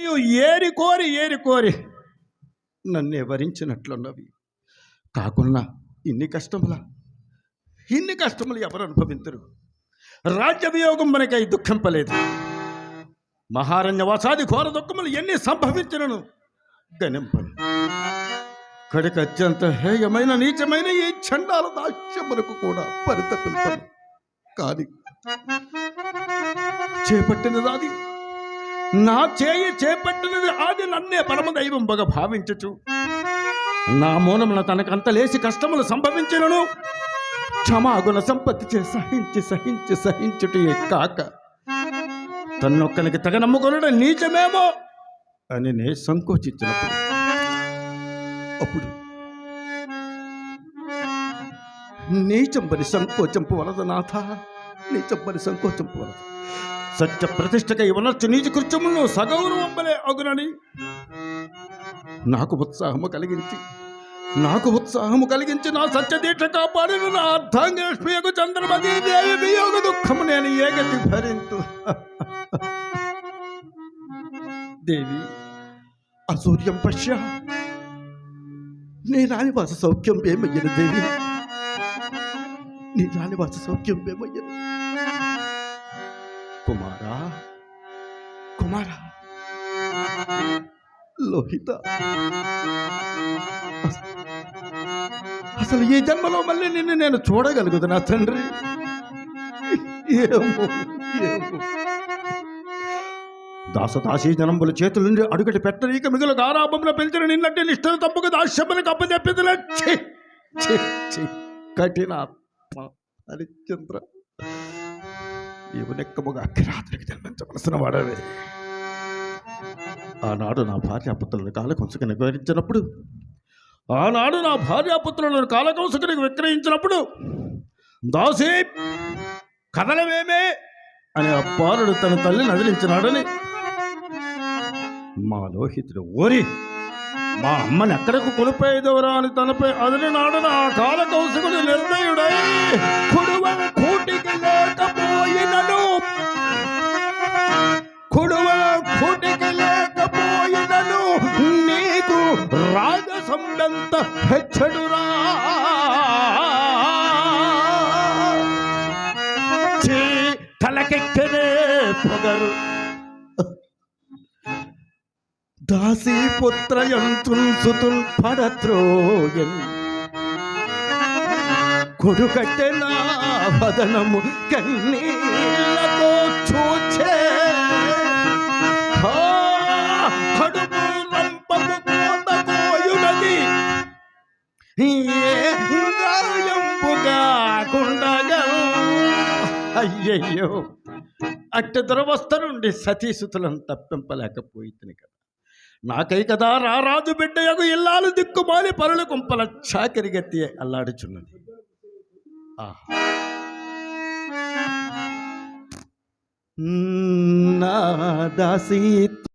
నీవు ఏరి కోరి ఏరి కోరి. నన్ను వరించినట్లున్నవి. కాకున్నా ఇన్ని కష్టములా? ఇన్ని కష్టములు ఎవరు అనుభవించరు రాజ్య వియోగం మనకై దుఃఖింపలేదు. మహారణ్యవాసాది ఘోర దుఃఖములు ఎన్ని సంభవించినను? గణింపను. కడికి అత్యంత హేయమైన నీచమైన ఈ చండాల దాస్యములకు కూడా పరితపింపను. కానీ చేపట్టినది అది. నా చేయి చేపట్టినది అది నన్నే పరమదైవం బగ భావించచ్చు నా మూలమున తనకంత లేసి కష్టములు సంభవించినను. క్షమాగుణ సంపత్తి చే సహించి సహించి సహించుటే కాక. తన్నొక్కనికి తగ నమ్ముకొనడం నీచమేమో అని నే సంకోచించినప్పుడు. అప్పుడు నీచంబరి సంకోచంపు వలద నాథ నీచంబరి సంకోచంపు వలద. సత్య ప్రతిష్టకై ఉనర్చు నీచ కృత్యములను సగౌరవంబలే అగునని. నాకు ఉత్సాహము కలిగించి నాకు ఉత్సాహము కలిగించి నా సత్యదీక్ష కాపాడిన నా అర్థాంగేష్మియకు చంద్రమతి దేవి వియోగ దుఃఖము నేను ఏగతి భరింతు? దేవి అసూర్యం పశ్య. నీ రానివాస సౌఖ్యం ఏమయ్యను దేవి? నీ రానివాస సౌఖ్యం ఏమయ్యను? కుమారా? కుమారా. లోహిత. అస- అసలు ఈ జన్మలో మళ్ళీ నిన్ను నేను చూడగలుగుదు నా తండ్రి. ఏమో ఏమో. దాసదాసీ జనంబుల చేతుల నుండి అడుగటి పెట్టనీక మిగులు గారాభంలో పెంచిన నిన్నట్టే నిష్ఠను తప్పుకు దాస్యమని అప్పచెప్పిందిలే కఠినాత్మ హరిశ్చంద్ర. ఈ ఉనెక్కముగా కిరాతునికి జన్మించవలసిన వాడవే. ఆనాడు నా భార్యాపుత్రులను కాలకంసుకుని వివరించినప్పుడు ఆనాడు నా భార్యాపుత్రులను కాలకంసుకునికి విక్రయించినప్పుడు దాసీ కథలమేమే అని అప్పారుడు తన తల్లిని అదిలించినాడని మా లోహితుడు ఓరి మా అమ్మని ఎక్కడకు కొలిపోయేదవరా అని తనపై అదిలినాడు నా కాలకౌశకుడు నిర్ణయుడై కుడువ వాడంత హెచ్చడురా. తలకెక్కనే పొగరు. దాసీ పుత్రయంతున్ సుతున్ పడత్రోయన్ కొడుకట్టె నా వదనము కన్నీళ్ళతో చూచే అయ్యయ్యో. అట్టి దురవస్థ నుండి సతీసుతులను తప్పింపలేకపోయింది కదా. నాకై కదా రారాజు బిడ్డయగు ఇల్లాలు దిక్కుమాలి పరుల కుంపల చాకరిగత్తి అల్లాడుచున్నది. ఆహా. నా దాసీత్వ